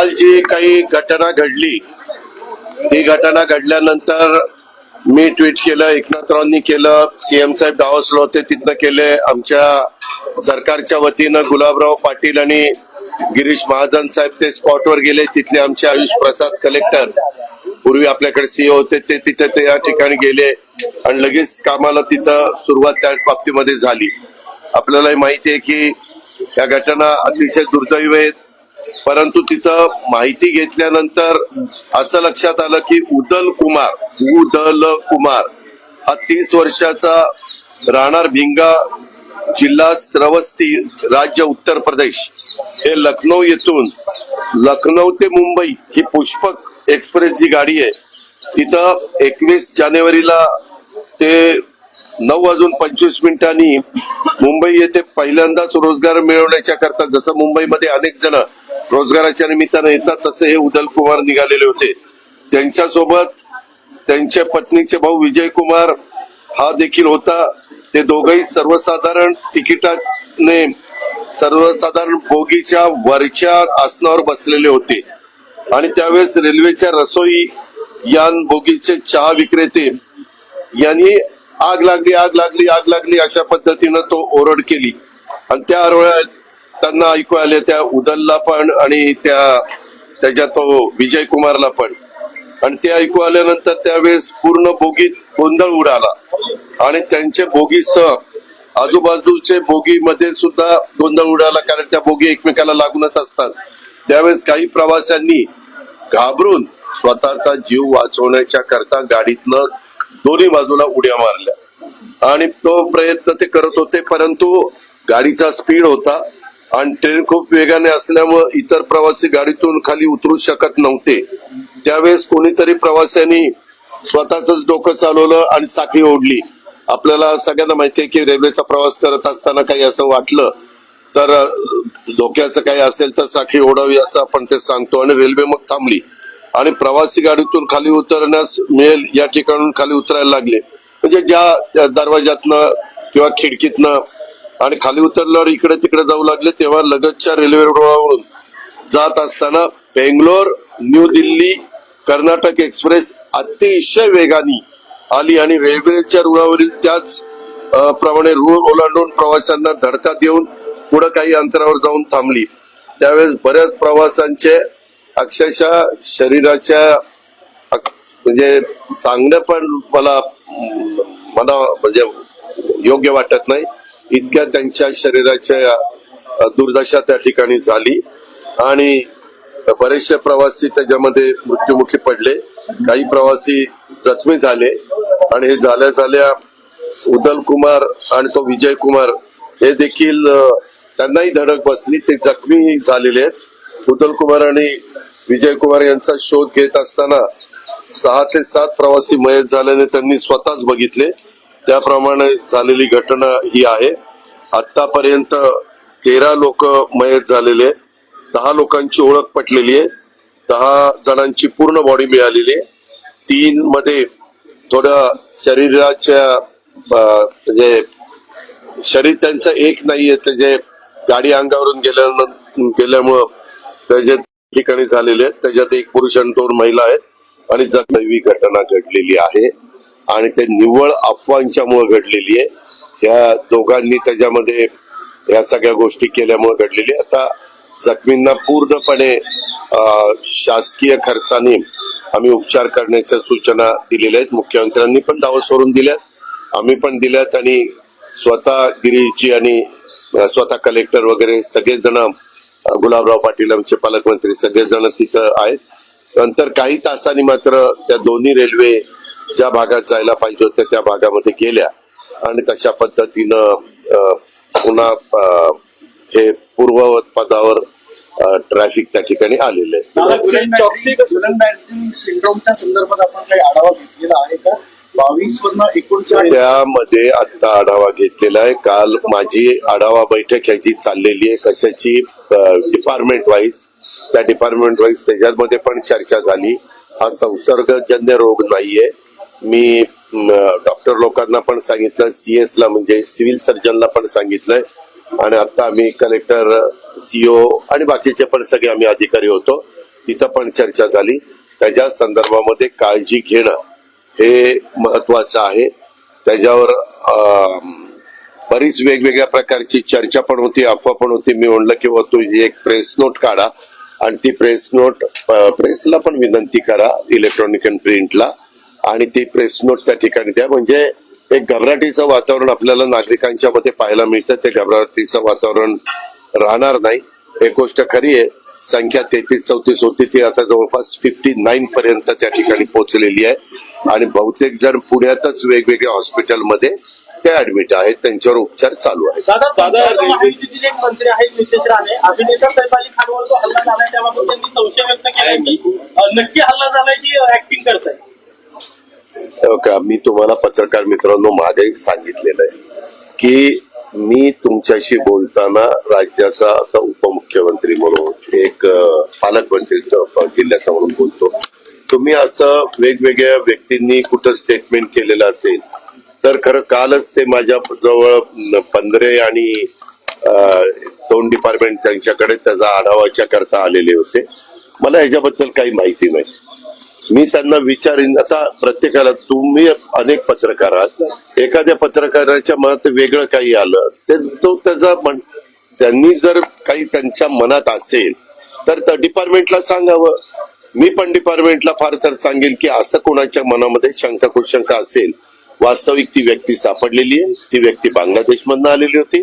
काल जी काही घटना घडली ती घटना घडल्यानंतर मी ट्विट केलं एकनाथरावनी केलं सीएम साहेब डावसलो होते तिथनं केले आमच्या सरकारच्या वतीनं गुलाबराव पाटील आणि गिरीश महाजन साहेब ते स्पॉटवर गेले तिथले आमचे आयुष प्रसाद कलेक्टर पूर्वी आपल्याकडे सीओ होते ते तिथे ते या ठिकाणी गेले आणि लगेच कामाला तिथं सुरुवात त्या बाबतीमध्ये झाली. आपल्यालाही माहिती आहे की या घटना अतिशय दुर्दैव आहेत. परंतु तिथं माहिती घेतल्यानंतर असं लक्षात आलं की उदल कुमार उदल कुमार हा तीस वर्षाचा राहणार भिंगा जिल्हा श्रवस्ती राज्य उत्तर प्रदेश. हे लखनौ येथून लखनौ ते मुंबई ही पुष्पक एक्सप्रेस जी गाडी आहे तिथं एकवीस जानेवारीला ते नऊ वाजून पंचवीस मिनिटांनी मुंबई येथे पहिल्यांदाच रोजगार मिळवण्याच्या करता जसं मुंबईमध्ये अनेक जण रोजगाराच्या निमित्तानं येतात तसे हे उदल कुमार निघालेले होते. त्यांच्यासोबत त्यांच्या पत्नीचे भाऊ विजय कुमार हा देखील होता. ते दोघही सर्वसाधारण तिकिटाने सर्वसाधारण बोगीच्या वरच्या आसनावर बसलेले होते. आणि त्यावेळेस रेल्वेच्या रसोई यान बोगीचे चहा विक्रेते यांनी आग लागली आग लागली आग लागली अशा पद्धतीनं तो ओरड केली. आणि त्या आरोळ्यात त्यांना ऐकू आले त्या उदलला पण आणि त्या त्याच्या तो विजय कुमारला पण. आणि ते ऐकू आल्यानंतर त्यावेळेस पूर्ण बोगीत गोंधळ उडाला. आणि त्यांचे बोगीसह आजूबाजूचे बोगीमध्ये सुद्धा गोंधळ उडाला कारण त्या बोगी एकमेकाला लागूनच असतात. त्यावेळेस काही प्रवाशांनी घाबरून स्वतःचा जीव वाचवण्याच्या करता गाडीतनं दोन्ही बाजूला उड्या मारल्या. आणि तो प्रयत्न ते करत होते परंतु गाडीचा स्पीड होता. आणि ट्रेन खूप वेगाने असल्यामुळे इतर प्रवासी गाडीतून खाली उतरू शकत नव्हते. त्यावेळेस कोणीतरी प्रवाशांनी स्वतःच डोकं चालवलं आणि साखळी ओढली. आपल्याला सगळ्यांना माहिती आहे की रेल्वेचा प्रवास करत असताना काही असं वाटलं तर धोक्याचं काही असेल तर साखळी ओढावी असं आपण ते सांगतो आणि रेल्वे मग थांबली. आणि प्रवासी गाडीतून खाली उतरण्यास मिळेल या ठिकाणून खाली उतरायला लागले. म्हणजे ज्या दरवाज्यातनं किंवा खिडकीतनं आणि खाली उतरल्यावर इकडे तिकडे जाऊ लागले तेव्हा लगतच्या रेल्वे रुळावरून जात असताना बेंगलोर न्यू दिल्ली कर्नाटक एक्सप्रेस अतिशय वेगाने आली आणि रेल्वेच्या रुळावरील त्याच प्रमाणे रूळ ओलांडून प्रवाशांना धडका देऊन पुढे काही अंतरावर जाऊन थांबली. त्यावेळेस बऱ्याच प्रवाशांचे अक्षरशः शरीराच्या म्हणजे सांगणं पण मला मला म्हणजे योग्य वाटत नाही. इतक्या त्यांच्या शरीराच्या दुर्दशा त्या ठिकाणी झाली. आणि बरेचसे प्रवासी त्याच्यामध्ये मृत्युमुखी पडले. काही प्रवासी जखमी झाले. आणि हे झाल्या झाल्या उदल कुमार आणि तो विजय कुमार हे देखील त्यांनाही धडक बसली. ते जखमी झालेले आहेत. उदल कुमार आणि विजय कुमार यांचा शोध घेत असताना सहा ते सात प्रवासी मयत झाल्याने त्यांनी स्वतःच बघितले. त्याप्रमाणे झालेली घटना ही आहे. आतापर्यंत तेरा लोक मयत झालेले आहेत. दहा लोकांची ओळख पटलेली आहे. दहा जणांची पूर्ण बॉडी मिळालेली आहे. तीन मध्ये थोडं शरीराच्या म्हणजे शरीर त्यांचं एक नाहीये. त्याचे गाडी अंगावरून गेल्या गेल्यामुळं त्याच्या ठिकाणी झालेले आहेत. त्याच्यात एक पुरुष आणि दोन महिला आहेत. आणि जगदैवी घटना घडलेली आहे. आणि ते निव्वळ अफवांच्यामुळे घडलेली आहे. या दोघांनी त्याच्यामध्ये या सगळ्या गोष्टी केल्यामुळे घडलेली आता जखमींना पूर्णपणे शासकीय खर्चाने आम्ही उपचार करण्याच्या सूचना दिलेल्या आहेत. मुख्यमंत्र्यांनी पण दावा सोडून दिल्यात. आम्ही पण दिल्यात आणि स्वतः गिरीची आणि स्वतः कलेक्टर वगैरे सगळेजण गुलाबराव पाटील आमचे पालकमंत्री सगळेजण तिथं आहेत. नंतर काही तासांनी मात्र त्या दोन्ही रेल्वे ज्या भागात जायला पाहिजे होत्या त्या भागामध्ये गेल्या. आणि तशा पद्धतीनं पुन्हा हे पूर्ववत पदावर ट्रॅफिक त्या ठिकाणी आलेलं आहे. चॉक्सी सुलन बँकिंग सिंड्रोमच्या संदर्भात आपण काही आढावा घेतलेला आहे का? बावीस वरनं एकोणचाळीस त्यामध्ये आता आढावा घेतलेला आहे. काल माझी आढावा बैठक ह्याची चाललेली आहे. कशाची डिपार्टमेंट वाईज त्या डिपार्टमेंट वाईज त्याच्यामध्ये पण चर्चा झाली. हा संसर्गजन्य रोग नाहीये. मी डॉक्टर लोकांना पण सांगितलं सीएस ला म्हणजे सिव्हिल सर्जनला पण सांगितलंय. आणि आता आम्ही कलेक्टर सीओ आणि बाकीचे पण सगळे आम्ही अधिकारी होतो. तिथं पण चर्चा झाली. त्याच्या संदर्भामध्ये काळजी घेणं हे महत्वाचं आहे. त्याच्यावर बरीच वेगवेगळ्या प्रकारची चर्चा पण होती अफवा पण होती. मी म्हणलं की बुवा तुझी एक प्रेस नोट काढा आणि ती प्रेस नोट प्रेसला पण विनंती करा इलेक्ट्रॉनिक अँड प्रिंटला आणि ती प्रेस नोट त्या ठिकाणी द्या. म्हणजे एक घबराटीचं वातावरण आपल्याला नागरिकांच्या मध्ये पाहायला मिळतं. ते घबराटीचं वातावरण राहणार नाही. एक गोष्ट खरी आहे संख्या तेहतीस चौतीस होती ती आता जवळपास फिफ्टी नाईन पर्यंत त्या ठिकाणी पोहोचलेली आहे. आणि बहुतेक जण पुण्यातच वेगवेगळ्या हॉस्पिटलमध्ये ते ऍडमिट आहेत. त्यांच्यावर उपचार चालू आहेत. नक्की हल्ला झालाय की ऍक्टिंग करताय? का मी तुम्हाला पत्रकार मित्रांनो मागे सांगितलेलं आहे की मी तुमच्याशी बोलताना राज्याचा आता उपमुख्यमंत्री म्हणून एक पालकमंत्री जिल्ह्याचा म्हणून बोलतो. तुम्ही असं वेगवेगळ्या व्यक्तींनी कुठं स्टेटमेंट केलेलं असेल तर खरं कालच ते माझ्या जवळ पंधरे आणि दोन डिपार्टमेंट त्यांच्याकडे त्याचा आढावाच्या करता आलेले होते. मला याच्याबद्दल काही माहिती नाही. मी त्यांना विचारीन आता प्रत्येकाला तुम्ही अनेक पत्रकार आहात. एखाद्या पत्रकाराच्या मनात वेगळं काही आलं ते तो त्याचा त्यांनी जर काही त्यांच्या मनात असेल तर त्या डिपार्टमेंटला सांगावं. मी पण डिपार्टमेंटला फार तर सांगेन की असं कोणाच्या मनामध्ये शंका कुशंका असेल वास्तविक ती व्यक्ती सापडलेली आहे. ती व्यक्ती बांगलादेशमधनं आलेली होती.